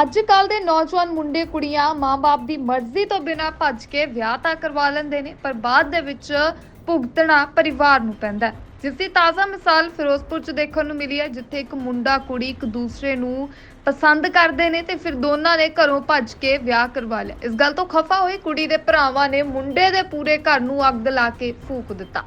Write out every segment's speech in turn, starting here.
ਅੱਜ ਕੱਲ ਦੇ ਨੌਜਵਾਨ ਮੁੰਡੇ, ਕੁੜੀਆਂ ਮਾਂ-ਬਾਪ ਦੀ ਮਰਜ਼ੀ ਤੋਂ ਬਿਨਾਂ ਭੱਜ ਕੇ ਵਿਆਹ ਤਾਂ ਕਰਵਾ ਲੈਂਦੇ ਨੇ, ਪਰ ਬਾਅਦ ਦੇ ਵਿੱਚ ਭੁਗਤਣਾ ਪਰਿਵਾਰ ਨੂੰ ਪੈਂਦਾ ਹੈ। ਜਿਸ ਦੀ ਤਾਜ਼ਾ ਮਿਸਾਲ ਫਿਰੋਜ਼ਪੁਰ 'ਚ ਦੇਖਣ ਨੂੰ ਮਿਲੀ ਹੈ, ਜਿੱਥੇ ਇੱਕ ਮੁੰਡਾ, ਕੁੜੀ ਇੱਕ ਦੂਸਰੇ ਨੂੰ ਪਸੰਦ ਕਰਦੇ ਨੇ ਤੇ ਫਿਰ ਦੋਨਾਂ ਨੇ ਘਰੋਂ ਭੱਜ ਕੇ ਵਿਆਹ ਕਰਵਾ ਲਿਆ। ਇਸ ਗੱਲ ਤੋਂ ਖਫਾ ਹੋਈ ਕੁੜੀ ਦੇ ਭਰਾਵਾਂ ਨੇ ਮੁੰਡੇ ਦੇ ਪੂਰੇ ਘਰ ਨੂੰ ਅੱਗ ਲਾ ਕੇ ਫੂਕ ਦਿੱਤਾ।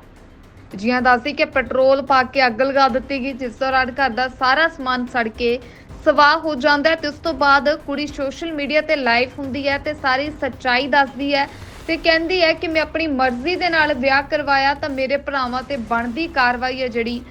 ਜੀਆਂ ਦੱਸਦੀ ਕਿ ਪੈਟਰੋਲ ਪਾ ਕੇ ਅੱਗ ਲਗਾ ਦਿੱਤੀ ਗਈ, ਜਿਸ ਦੌਰਾਨ ਘਰ ਦਾ ਸਾਰਾ ਸਮਾਨ ਸੜ ਕੇ ਸਵਾਹ ਹੋ ਜਾਂਦਾ ਹੈ ਤੇ ਉਸ ਤੋਂ ਬਾਅਦ ਕੁੜੀ ਸੋਸ਼ਲ ਮੀਡੀਆ ਤੇ ਲਾਈਵ ਹੁੰਦੀ ਹੈ ਤੇ ਸਾਰੀ ਸੱਚਾਈ ਦੱਸਦੀ ਹੈ ਤੇ ਕਹਿੰਦੀ ਹੈ ਕਿ ਮੈਂ ਆਪਣੀ ਮਰਜ਼ੀ ਦੇ ਨਾਲ ਵਿਆਹ ਕਰਵਾਇਆ ਤਾਂ ਮੇਰੇ ਭਰਾਵਾਂ ਤੇ ਬਣਦੀ ਕਾਰਵਾਈ ਹੈ ਜਿਹੜੀ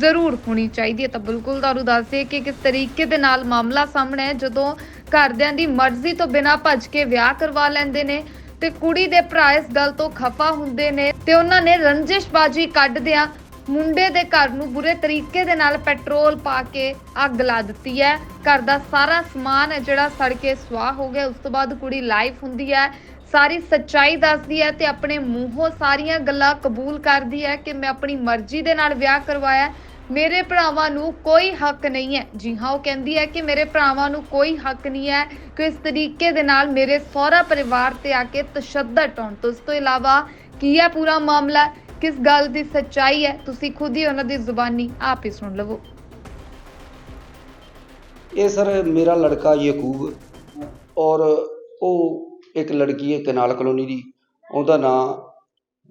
ਜ਼ਰੂਰ ਹੋਣੀ ਚਾਹੀਦੀ ਹੈ। ਤਾਂ ਬਿਲਕੁਲ ਤੁਹਾਨੂੰ ਦੱਸਦੇ ਕਿ ਕਿਸ ਤਰੀਕੇ ਦੇ ਨਾਲ ਮਾਮਲਾ ਸਾਹਮਣੇ ਹੈ ਜਦੋਂ ਘਰਦਿਆਂ ਦੀ ਮਰਜ਼ੀ ਤੋਂ ਬਿਨਾਂ ਭੱਜ ਕੇ ਵਿਆਹ ਕਰਵਾ ਲੈਂਦੇ ਨੇ ਤੇ ਕੁੜੀ ਦੇ ਭਰਾ ਇਸ ਗੱਲ ਤੋਂ ਖਫਾ ਹੁੰਦੇ ਨੇ ਤੇ ਉਹਨਾਂ ਨੇ ਰੰਜਿਸ਼ਬਾਜੀ ਕੱਢਦਿਆਂ ਮੁੰਡੇ ਦੇ ਘਰ ਨੂੰ ਬੁਰੇ ਤਰੀਕੇ ਦੇ ਨਾਲ ਪੈਟਰੋਲ ਪਾ ਕੇ ਅੱਗ ਲਾ ਦਿੱਤੀ ਹੈ। ਘਰ ਦਾ ਸਾਰਾ ਸਮਾਨ ਹੈ ਜਿਹੜਾ ਸੜ ਕੇ ਸੁਆਹ ਹੋ ਗਿਆ। ਉਸ ਤੋਂ ਬਾਅਦ ਕੁੜੀ ਲਾਈਵ ਹੁੰਦੀ ਹੈ। ਸਾਰੀ ਸੱਚਾਈ ਦੱਸਦੀ ਹੈ ਤੇ ਆਪਣੇ ਮੂੰਹੋਂ ਸਾਰੀਆਂ ਗੱਲਾਂ ਕਬੂਲ ਕਰਦੀ ਹੈ ਕਿ ਮੈਂ ਆਪਣੀ ਮਰਜ਼ੀ ਦੇ ਨਾਲ ਵਿਆਹ ਕਰਵਾਇਆ। ਮੇਰੇ ਭਰਾਵਾਂ ਨੂੰ ਕੋਈ ਹੱਕ ਨਹੀਂ ਹੈ। ਜੀ ਹਾਂ, ਉਹ ਕਹਿੰਦੀ ਹੈ ਕਿ ਮੇਰੇ ਭਰਾਵਾਂ ਨੂੰ ਕੋਈ ਹੱਕ ਨਹੀਂ ਹੈ ਕਿ ਇਸ ਤਰੀਕੇ ਦੇ ਨਾਲ ਮੇਰੇ ਸਹੁਰਾ ਪਰਿਵਾਰ ਤੇ ਆ ਕੇ ਤਸ਼ੱਦਦ ਹੋਣ ਤੋਂ ਇਸ ਤੋਂ ਇਲਾਵਾ ਕੀ ਹੈ ਪੂਰਾ ਮਾਮਲਾ? ਕਿਸ ਗੱਲ ਦੀ ਸੱਚਾਈ ਹੈ? ਤੁਸੀਂ ਖੁਦ ਹੀ ਉਹਨਾਂ ਦੀ ਜ਼ੁਬਾਨੀ ਆਪ ਹੀ ਸੁਣ ਲਵੋ। ਇਹ ਸਰ ਮੇਰਾ ਲੜਕਾ ਯਕੂਬ ਔਰ ਉਹ ਇੱਕ ਲੜਕੀ ਹੈ ਕਨਾਲ ਕਲੋਨੀ ਦੀ। ਉਹਦਾ ਨਾਂ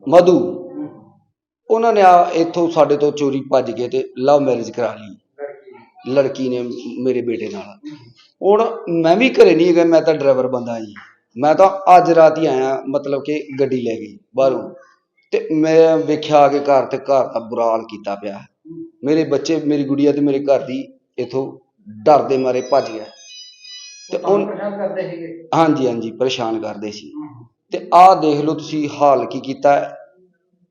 ਮਧੂ। ਉਹਨਾਂ ਨੇ ਆ ਇੱਥੋਂ ਸਾਡੇ ਤੋਂ ਚੋਰੀ ਭੱਜ ਕੇ ਤੇ ਲਵ ਮੈਰਿਜ ਕਰਾ ਲਈ। ਲੜਕੀ ਨੇ ਮੇਰੇ ਬੇਟੇ ਨਾਲ। ਹੁਣ ਮੈਂ ਵੀ ਘਰੇ ਨਹੀਂ ਹੈਗਾ, ਮੈਂ ਤਾਂ ਡਰਾਈਵਰ ਬੰਦਾ ਜੀ। ਮੈਂ ਤਾਂ ਅੱਜ ਰਾਤ ਹੀ ਆਇਆ, ਮਤਲਬ ਕਿ ਗੱਡੀ ਲੈ ਗਈ ਬਾਹਰੋਂ। ਤੇ ਮੈਂ ਵੇਖਿਆ ਆ ਕੇ ਘਰ ਤੇ ਘਰ ਦਾ ਬੁਰਾ ਹਾਲ ਕੀਤਾ ਪਿਆ ਮੇਰੇ ਬੱਚੇ ਮੇਰੀ ਗੁੜੀਆ ਤੇ ਮੇਰੇ ਘਰ ਦੀ ਇਥੋਂ ਡਰ ਦੇ ਮਾਰੇ ਭੱਜ ਗਿਆ। ਤੇ ਉਹ ਕਰਦੇ ਸੀਗੇ? ਹਾਂਜੀ ਹਾਂਜੀ ਪਰੇਸ਼ਾਨ ਕਰਦੇ ਸੀ। ਤੇ ਆਹ ਦੇਖ ਲਓ ਤੁਸੀਂ ਹਾਲ ਕੀ ਕੀਤਾ ਹੈ।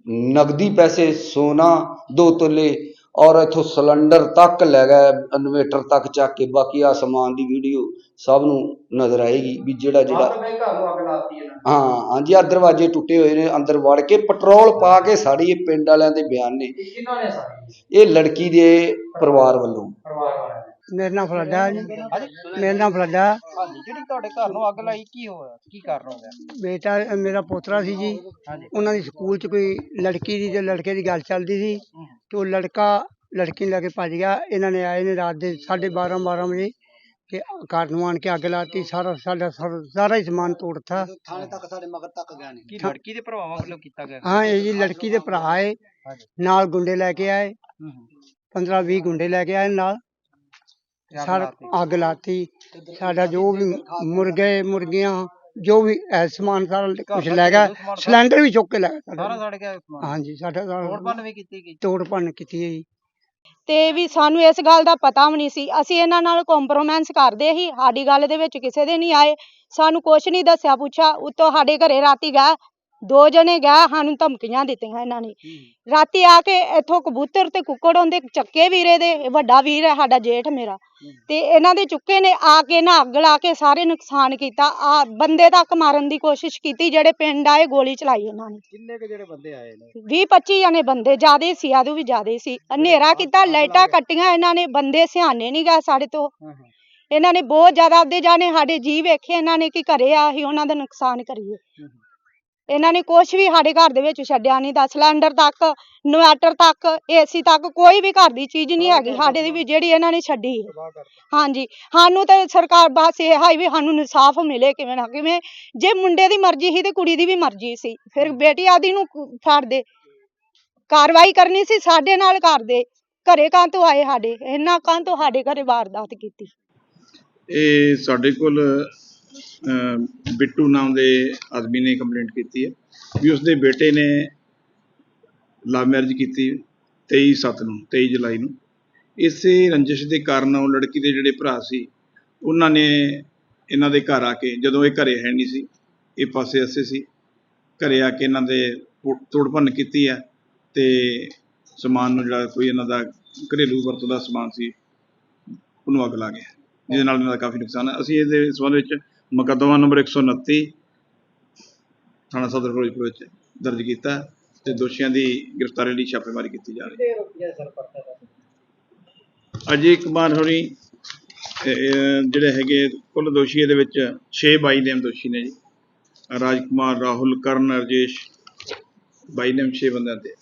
ਨਗਦੀ ਪੈਸੇ ਸੋਨਾ ਦੋ ਤੋਲੇ ਔਰ ਇਥੋਂ ਸਿਲੰਡਰ ਤੱਕ ਲੈ ਗਏ ਇਨਵੇਟਰ ਤੱਕ ਚੱਕ ਕੇ ਬਾਕੀ ਆ ਸਮਾਨ ਦੀ ਵੀਡੀਓ ਸਭ ਨੂੰ ਨਜ਼ਰ ਆਏਗੀ ਵੀ ਜਿਹੜਾ ਜਿਹੜਾ ਮੈਂ ਘਰ ਨੂੰ ਅੱਗ ਲਾਤੀ ਇਹਨਾਂ ਨੇ। ਹਾਂ ਹਾਂਜੀ ਆ ਦਰਵਾਜ਼ੇ ਟੁੱਟੇ ਹੋਏ ਨੇ ਅੰਦਰ ਵੜ ਕੇ ਪੈਟਰੋਲ ਪਾ ਕੇ ਸਾੜੀ ਇਹ ਪਿੰਡ ਵਾਲਿਆਂ ਦੇ ਬਿਆਨ ਨੇ। ਇਹ ਕਿਹਨਾਂ ਨੇ ਸਾਰੀ ਇਹ ਲੜਕੀ ਦੇ ਪਰਿਵਾਰ ਵੱਲੋਂ। ਪਰਿਵਾਰ ਵਾਲਿਆਂ ਮੇਰਾ ਨਾਮ ਫਲਾਡਾ ਜੀ। ਮੇਰਾ ਨਾਮ ਫਲਾਡਾ। ਹਾਂਜੀ ਜਿਹੜੀ ਤੁਹਾਡੇ ਘਰ ਨੂੰ ਅੱਗ ਲਾਈ ਕੀ ਹੋਇਆ? ਕੀ ਕਾਰਨ ਹੋ ਗਿਆ? ਬੇਟਾ ਮੇਰਾ ਪੋਤਰਾ ਸੀ ਜੀ। ਹਾਂਜੀ। ਉਹਨਾਂ ਦੀ ਸਕੂਲ 'ਚ ਕੋਈ ਲੜਕੀ ਦੀ ਤੇ ਲੜਕੇ ਦੀ ਗੱਲ ਚੱਲਦੀ ਸੀ ਤੇ ਉਹ ਲੜਕਾ ਲੜਕੀ ਨੂੰ ਲੈ ਕੇ ਭੱਜ ਗਿਆ। ਇਹਨਾਂ ਨੇ ਆਏ ਨੇ ਰਾਤ ਦੇ 12:30 12 ਵਜੇ ਕਿ ਘਰ ਨੂੰ ਆਣ ਕੇ ਅੱਗ ਲਾਤੀ। ਸਾਰਾ ਸਾਡਾ ਸਾਰਾ ਸਾਰਾ ਹੀ ਸਮਾਨ ਤੋੜਤਾ ਥਾਣੇ ਤੱਕ ਸਾਡੇ ਮਗਰ ਤੱਕ ਗਏ ਨੇ ਕੀ ਲੜਕੀ ਦੇ ਭਰਾਵਾਂ ਵੱਲੋਂ ਕੀਤਾ ਗਿਆ? ਹਾਂ ਇਹ ਜੀ ਲੜਕੀ ਦੇ ਭਰਾ ਆਏ। ਨਾਲ ਗੁੰਡੇ ਲੈ ਕੇ ਆਏ। ਹੂੰ ਹੂੰ। 15 20 ਗੁੰਡੇ ਲੈ ਕੇ ਆਏ ਨਾਲ। ਤੇ ਅੱਗ ਸਾਰਾ ਲਾਤੀ। ਅੱਗ ਲਾਤੀ। ਸਾਡਾ ਜੋ ਵੀ ਮੁਰਗੇ ਮੁਰਗੀਆਂ ਜੋ ਵੀ ਹੈ ਸਮਾਨ ਸਾਰਾ ਕੁਝ ਲੈ ਗਿਆ। ਸਿਲੰਡਰ ਵੀ ਚੁੱਕ ਕੇ ਲੈ ਗਿਆ ਸਾਰਾ ਸਾਡਾ ਸੜ ਗਿਆ ਸਮਾਨ। ਹਾਂਜੀ ਸਾਡਾ ਤੋੜ ਸਾਰਾ ਭੰਨ ਵੀ ਕੀਤੀ ਗਈ। ਤੋੜ ਭੰਨ ਕੀਤੀ ਹੈ ਜੀ। ਤੇ ਵੀ ਸਾਨੂੰ ਇਸ ਗੱਲ ਦਾ ਪਤਾ ਵੀ ਨਹੀਂ ਸੀ। ਅਸੀਂ ਇਹਨਾਂ ਨਾਲ ਕੰਪਰੋਮਾਈਜ਼ ਕਰਦੇ ਸੀ। ਸਾਡੀ ਗੱਲ ਦੇ ਵਿੱਚ ਕਿਸੇ ਦੇ ਨਹੀਂ ਆਏ। ਸਾਨੂੰ ਕੁਛ ਨਹੀਂ ਦੱਸਿਆ ਪੁੱਛਿਆ। ਉੱਤੋਂ ਸਾਡੇ ਘਰੇ ਰਾਤੀ ਗਏ ਦੋ ਜਣੇ ਗਏ ਸਾਨੂੰ ਧਮਕੀਆਂ ਦਿੱਤੀਆਂ ਇਹਨਾਂ ਨੇ। ਰਾਤੀ ਆ ਕੇ ਇੱਥੋਂ ਕਬੂਤਰ ਤੇ ਕੁੱਕੜ ਹੁੰਦੇ ਚੱਕੇ ਵੀਰੇ ਦੇ ਇਹ ਵੱਡਾ ਵੀਰ ਹੈ ਸਾਡਾ ਜੇਠ ਮੇਰਾ। ਤੇ ਇਹਨਾਂ ਦੇ ਚੁੱਕੇ ਨੇ ਆ ਕੇ ਨਾ ਅੱਗ ਲਾ ਕੇ ਸਾਰੇ ਨੁਕਸਾਨ ਕੀਤਾ। ਆ ਬੰਦੇ ਤੱਕ ਮਾਰਨ ਦੀ ਕੋਸ਼ਿਸ਼ ਕੀਤੀ ਜਿਹੜੇ ਪਿੰਡ ਆਏ ਗੋਲੀ ਚਲਾਈ ਇਹਨਾਂ ਨੇ। ਕਿੰਨੇ ਕੁ ਜਿਹੜੇ ਬੰਦੇ ਆਏ ਨੇ? 20 25 ਜਣੇ ਬੰਦੇ ਜਿਆਦੇ ਸੀ ਆਦੂ ਵੀ ਜਿਆਦੇ ਸੀ। ਹਨੇਰਾ ਕੀਤਾ ਲਾਈਟਾਂ ਕੱਟੀਆਂ ਇਹਨਾਂ ਨੇ ਬੰਦੇ ਸਿਆਣੇ ਨਹੀਂ ਗਏ ਸਾਡੇ ਤੋਂ। ਇਹਨਾਂ ਨੇ ਬਹੁਤ ਜ਼ਿਆਦਾ ਆਪਦੇ ਜਾਣੇ ਸਾਡੇ ਜੀ ਵੇਖੇ ਇਹਨਾਂ ਨੇ ਕਿ ਘਰੇ ਆ ਉਹਨਾਂ ਦਾ ਨੁਕਸਾਨ ਕਰੀਏ। ਇਹਨਾਂ ਨੇ ਕੁਛ ਵੀ ਸਾਡੇ ਘਰ ਦੇ ਵਿੱਚ ਛੱਡਿਆ ਨਹੀਂ ਦਾ ਸਿਲੰਡਰ ਤੱਕ ਇਨਵਰਟਰ ਤੱਕ ਏਸੀ ਤੱਕ ਕੋਈ ਵੀ ਘਰ ਦੀ ਚੀਜ਼ ਨਹੀਂ ਹੈਗੀ ਸਾਡੇ ਦੀ ਵੀ ਜਿਹੜੀ ਇਹਨਾਂ ਨੇ ਛੱਡੀ ਹੈ। ਹਾਂਜੀ ਸਾਨੂੰ ਤੇ ਸਰਕਾਰ ਬਸ ਇਹ ਹੈ ਵੀ ਸਾਨੂੰ ਇਨਸਾਫ ਮਿਲੇ ਕਿਵੇਂ ਨਾ ਕਿਵੇਂ ਜੇ ਮੁੰਡੇ ਦੀ ਮਰਜ਼ੀ ਸੀ ਤੇ ਕੁੜੀ ਦੀ ਵੀ ਮਰਜ਼ੀ ਸੀ ਫਿਰ ਬੇਟੀ ਆਦੀ ਨੂੰ ਛੱਡ ਦੇ। ਕਾਰਵਾਈ ਕਰਨੀ ਸੀ ਸਾਡੇ ਨਾਲ ਕਰਦੇ ਘਰੇ ਕਾਂ ਤੋਂ ਆਏ ਸਾਡੇ ਇਹਨਾਂ ਕਾਂ ਤੋਂ ਸਾਡੇ ਘਰੇ ਵਾਰਦਾਤ ਕੀਤੀ। ਇਹ ਸਾਡੇ ਕੋਲ ਬਿੱਟੂ ਨਾਮ ਦੇ ਆਦਮੀ ਨੇ ਕੰਪਲੇਂਟ ਕੀਤੀ ਹੈ ਵੀ ਉਸਦੇ ਬੇਟੇ ਨੇ ਲਵ ਮੈਰਿਜ ਕੀਤੀ 23 ਸੱਤ ਨੂੰ 23 ਜੁਲਾਈ ਨੂੰ। ਇਸੇ ਰੰਜਿਸ਼ ਦੇ ਕਾਰਨ ਉਹ ਲੜਕੀ ਦੇ ਜਿਹੜੇ ਭਰਾ ਸੀ, ਉਹਨਾਂ ਨੇ ਇਹਨਾਂ ਦੇ ਘਰ ਆ ਕੇ, ਜਦੋਂ ਇਹ ਘਰੇ ਹੈ ਨਹੀਂ ਸੀ, ਇਹ ਪਾਸੇ ਅਸੇ ਸੀ, ਘਰੇ ਆ ਕੇ ਇਹਨਾਂ ਦੇ ਤੋੜ- ਭੰਨ ਕੀਤੀ ਹੈ ਤੇ ਸਮਾਨ ਨੂੰ ਜਿਹੜਾ ਕੋਈ ਇਹਨਾਂ ਦਾ ਘਰੇਲੂ ਵਰਤੋਂ ਦਾ ਸਮਾਨ ਸੀ, ਉਹਨੂੰ ਅੱਗ ਲਾ ਗਿਆ। ਜਿਹਦੇ ਨਾਲ ਇਹਨਾਂ ਦਾ ਕਾਫੀ ਨੁਕਸਾਨ ਹੈ। ਅਸੀਂ ਇਹਦੇ ਸੰਬੰਧ ਵਿੱਚ ਮੁਕੱਦਮਾ ਨੰਬਰ 129 ਥਾਣਾ ਸਦਰ ਫਿਰੋਜ਼ਪੁਰ ਵਿੱਚ ਦਰਜ ਕੀਤਾ ਹੈ ਤੇ ਦੋਸ਼ੀਆਂ ਦੀ ਗ੍ਰਿਫਤਾਰੀ ਲਈ ਛਾਪੇਮਾਰੀ ਕੀਤੀ ਜਾ ਰਹੀ ਹੈ। ਅਜੇ ਕੁਮਾਰ ਹੋਣੀ ਜਿਹੜੇ ਹੈਗੇ ਕੁੱਲ ਦੋਸ਼ੀ ਇਹਦੇ ਵਿੱਚ 6 ਬਾਈ ਨੇਮ ਦੋਸ਼ੀ ਨੇ ਜੀ। ਰਾਜਕੁਮਾਰ, ਰਾਹੁਲ, ਕਰਨ, ਰਜੇਸ਼, ਬਾਈ ਨੇਮ 6 ਬੰਦਿਆਂ ਤੇ।